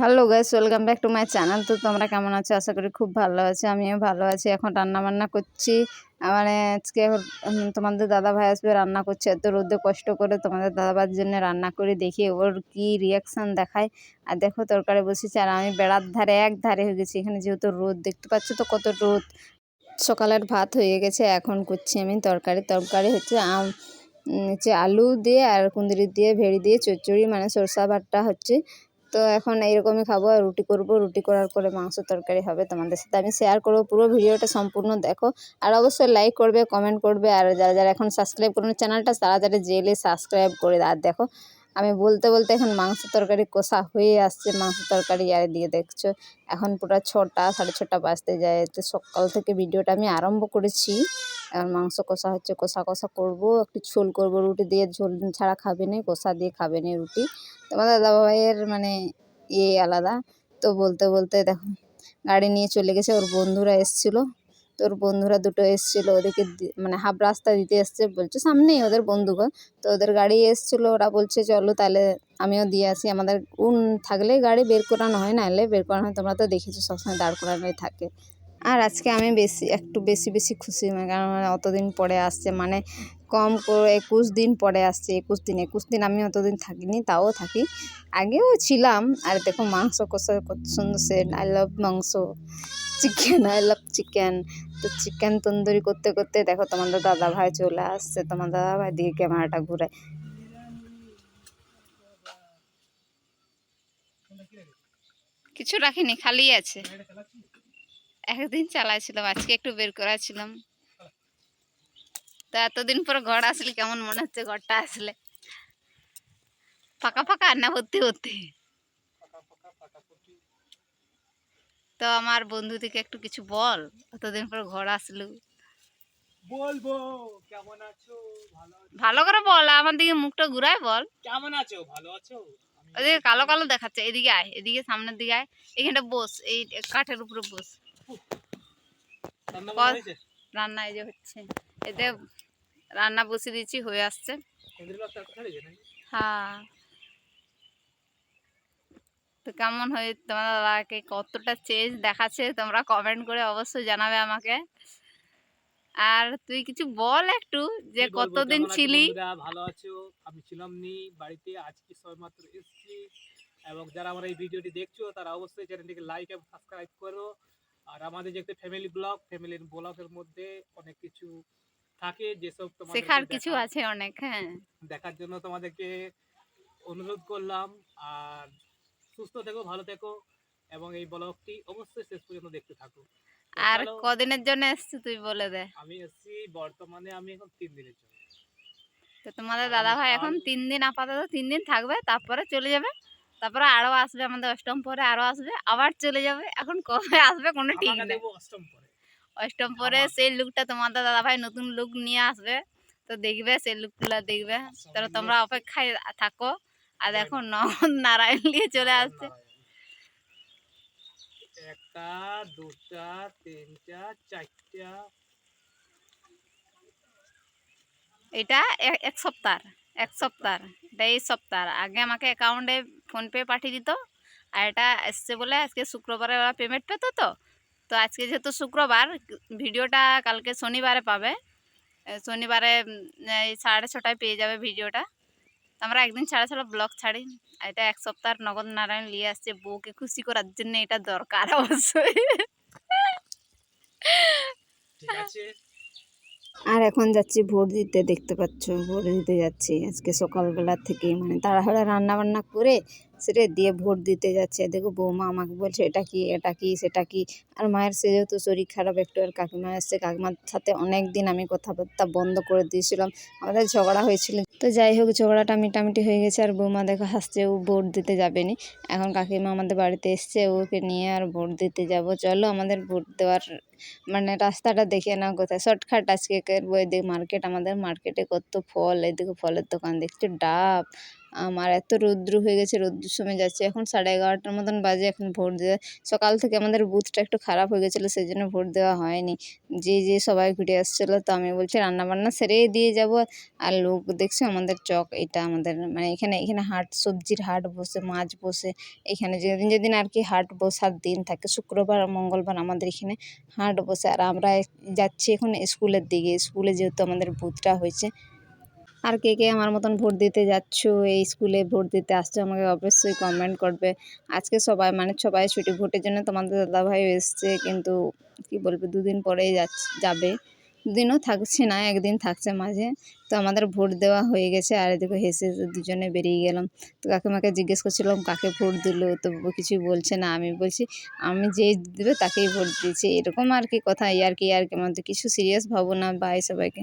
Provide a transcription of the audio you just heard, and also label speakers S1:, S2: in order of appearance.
S1: Hello guys, welcome back to my channel. তো তোমরা কেমন আছো? আশা করি খুব ভালো আছো, আমিও ভালো আছি। এখন রান্না বান্না করছি মানে আজকে তোমাদের দাদা ভাই আসবে, রান্না করছে। এত রোদে কষ্ট করে তোমাদের দাদা ভাইয়ের জন্য রান্না করে দেখি, ওর কি রিয়াকশন দেখায়। আর দেখো, তরকারি বসেছে, আর আমি বেড়ার ধারে, এক ধারে হয়ে গেছি। এখানে যেহেতু রোদ, দেখতে পাচ্ছ তো কত রোদ। সকালের ভাত হয়ে গেছে, এখন করছি আমি তরকারি। তরকারি হচ্ছে আম হচ্ছে আলু দিয়ে আর কুঁদরি দিয়ে, ভেড়ি দিয়ে, চচ্চড়ি মানে সরষা ভাতটা হচ্ছে। তো এখন এইরকমই খাব আর রুটি করব। রুটি করার পরে মাংস তরকারি হবে তোমাদের সাথে। আমি শেয়ার করব পুরো ভিডিওটা সম্পূর্ণ, দেখো। আর অবশ্যই লাইক করবে কমেন্ট করবে। আর যারা যারা এখন সাবস্ক্রাইব করুন চ্যানেলটা তাড়াতাড়ি জেলে সাবস্ক্রাইব করে আর দেখো, আমি বলতে বলতে এখন মাংস তরকারি কষা হয়ে আসছে। মাংস তরকারি আর দিয়ে দেখছ, এখন পুরো ছটা, সাড়ে ছটা বাজতে যায়। তো সকাল থেকে ভিডিওটা আমি আরম্ভ করেছি। আর মাংস কষা হচ্ছে, কষা কষা করব, একটু ঝোল করব, রুটি দিয়ে ঝোল ছাড়া খাবে না, কষা দিয়ে খাবে না রুটি। তোমাদের দাদা ভাইয়ের মানে ইয়ে আলাদা। তো বলতে বলতে দেখো, গাড়ি নিয়ে চলে গেছে, ওর বন্ধুরা এসছিল। তো ওর বন্ধুরা দুটো এসছিল, ওদেরকে মানে হাফ রাস্তা দিতে এসছে, বলছে সামনেই ওদের বন্ধুঘর তো ওদের গাড়ি এসছিল, ওরা বলছে চলো তাহলে আমিও দিয়ে আসি। আমাদের উন থাকলে গাড়ি বের করানো হয়, না এলে বের করানো হয়, তোমরা তো দেখেছ সবসময় দাঁড় করানোই থাকে। আর আজকে আমি বেশি, একটু বেশি বেশি খুশি মানে কারণ অতদিন পরে আসছে মানে কম করে একুশ দিন পরে আসছে, একুশ দিন একুশ দিন আমি অতদিন থাকিনি, তাও থাকি। আগেও ছিলাম, আর দেখো মাংস কষা কত সুন্দর সে I love mangsho chicken I love chicken তো চিকেন তন্দুরি করতে করতে দেখো তোমাদের দাদা ভাই চলে আসছে, তোমার দাদা ভাই দিকে ক্যামেরাটা ঘুরায়। কিছু রাখিনি, খালি আছে। একদিন চালাইছিলাম আজকে একটু বের করাছিলাম তো এতদিন পর ঘর আসলে কেমন মনে হচ্ছে ঘরটা আসলে? ফাঁকা ফাঁকা না ভর্তি ভর্তি? তো আমার বন্ধু থেকে একটু কিছু বল এতদিন পর ঘর আসলো।
S2: বলব কেমন আছো? ভালো
S1: ভালো করে বল আমার দিকে মুখটা ঘুরায় বল।
S2: কেমন আছো? ভালো আছো?
S1: ওদিকে কালো কালো দেখাচ্ছে এদিকে আয় এদিকে সামনের দিকে আয় এখানটা বস এই কাঠের উপরে বস।
S2: রান্না
S1: এই যে হচ্ছে। এতে রান্না বসিয়ে দিয়েছি হয়ে আসছে। হ্যাঁ। তো কেমন হয়? কতটা চেঞ্জ দেখাচ্ছে? তোমরা কমেন্ট করে অবশ্যই জানাবে আমাকে। আর তুই কিছু বল একটু যে কতদিন ছিলি?
S2: ভালো আছো? আমি ছিলাম নি বাড়িতে আজকে সবেমাত্র এসেছি। এবং যারা আমার এই ভিডিওটি দেখছ তারা অবশ্যই চ্যানেলটিকে লাইক এবং সাবস্ক্রাইব করো। আর আমাদের যে ফ্যামিলি ব্লগ ফ্যামিলির ব্লগের মধ্যে অনেক কিছু থাকে যেসব তোমাদের
S1: শেখার কিছু আছে অনেক হ্যাঁ।
S2: দেখার জন্য তোমাদেরকে অনুরোধ করলাম। আর সুস্থ থেকো ভালো থেকো এবং এই ব্লগটি অবশ্যই শেষ পর্যন্ত দেখতে থাকো।
S1: আর কদিনের জন্য এসছি তুই বলে দে।
S2: আমি এসেছি বর্তমানে আমি এখন তিন দিনের জন্য।
S1: তো তোমাদের দাদা ভাই এখন তিন দিন আপাতত তিন দিন থাকবে তারপরে চলে যাবে। তারপরে আরও আসবে আমাদের অষ্টম পরে আরও আসবে আবার চলে যাবে। এখন কবে আসবে কোনো ঠিক নেই।
S2: অষ্টম পরে
S1: অষ্টম পরে সেই লুকটা তোমাদের দাদা ভাই নতুন লুক নিয়ে আসবে। তো দেখবে সেই লুকগুলো দেখবে। তাহলে তোমরা অপেক্ষায় থাকো। আর দেখো নগদ নারায়ণ নিয়ে চলে আসছে।
S2: একটা দুটা তিনটা চারটা।
S1: এটা এক সপ্তাহ। এক সপ্তাহ। এটা এই সপ্তাহ। আগে আমাকে অ্যাকাউন্টে ফোনপে পাঠিয়ে দিত। আর এটা এসছে বলে আজকে শুক্রবারে ওরা পেমেন্ট পেতো তো। তো আজকে যেহেতু শুক্রবার, ভিডিওটা কালকে শনিবারে পাবে। শনিবারে এই সাড়ে ছটায় পেয়ে যাবে ভিডিওটা। আমরা একদিন ছাড়া ছাড়া ব্লগ ছাড়ি। এটা এক সপ্তাহ নগদ নারায়ণ নিয়ে আসছে বউকে খুশি করার জন্য এটা দরকার অবশ্যই।
S2: ঠিক আছে।
S1: আর এখন যাচ্ছি ভোট দিতে দেখতে পাচ্ছ ভোট দিতে যাচ্ছি। আজকে সকালবেলা থেকে মানে তাড়াহুড়া রান্না বান্না করে সেটা দিয়ে ভোট দিতে যাচ্ছে। দেখো বৌমা আমাকে বলছে, এটা কি এটা কি, সেটা কি? আর মায়ের সে যেহেতু শরীর খারাপ, একটু আর কাকিমা এসছে। কাকিমার সাথে অনেক দিন আমি কথাবার্তা বন্ধ করে দিয়েছিলাম। আমাদের ঝগড়া হয়েছিল। তো যাই হোক, ঝগড়াটা মিটামিটি হয়ে গেছে আর বৌমা দেখো হাসছে, ও ভোট দিতে যাবে নি এখন কাকিমা আমাদের বাড়িতে এসছে, ওকে নিয়ে আর ভোট দিতে যাব। চলো আমাদের ভোট দেওয়ার মানে রাস্তাটা দেখে না কোথায়। শর্টকাট আজকে করব এদিকে মার্কেট, আমাদের মার্কেটে কত ফল। এদিকে ফলের দোকান, দেখছি ডাব আমার এত রৌদ্র হয়ে গেছে রৌদ্রের সময় যাচ্ছি। এখন সাড়ে এগারোটার মতন বাজে, এখন ভোট দেওয়া সকাল থেকে আমাদের বুথটা একটু খারাপ হয়ে গেছিল সেই জন্য ভোট দেওয়া হয়নি। যে যে সবাই ঘুরে আসছিল, তো আমি বলছি রান্নাবান্না সেরেই দিয়ে যাব। আর লোক দেখছ আমাদের চক, এটা আমাদের মানে এখানে এখানে হাট, সবজির হাট বসে, মাছ বসে। এখানে যেদিন যেদিন আর কি হাট বসার দিন থাকে, শুক্রবার মঙ্গলবার আমাদের এখানে হাট বসে। আর আমরা যাচ্ছি এখন স্কুলের দিকে, স্কুলে যেহেতু আমাদের বুথটা হয়েছে আর কে কে আমার মতন ভোট দিতে যাচ্ছ? এই স্কুলে ভোট দিতে আসছো, আমাকে অবশ্যই কমেন্ট করবে। আজকে সবাই মানে সবাই ছুটি ভোটের জন্য তোমাদের দাদাভাইও এসছে, কিন্তু কি বলবে, দুদিন পরেই যাবে। দুদিনও থাকছে না, একদিন থাকছে মাঝে। তো আমাদের ভোট দেওয়া হয়ে গেছে, আর এদিকে হেসে দুজনে বেরিয়ে গেলাম। তো কাকিমাকে জিজ্ঞেস করছিলাম, কাকে ভোট দিলো? তো ও কিছুই বলছে না, আমি বলছি, আমি যে দেবে তাকেই ভোট দিয়েছি। এরকম আর কি কথা ইয়ার কি আর কি আমাদের কিছু সিরিয়াস ভাবো না বাই সবাইকে।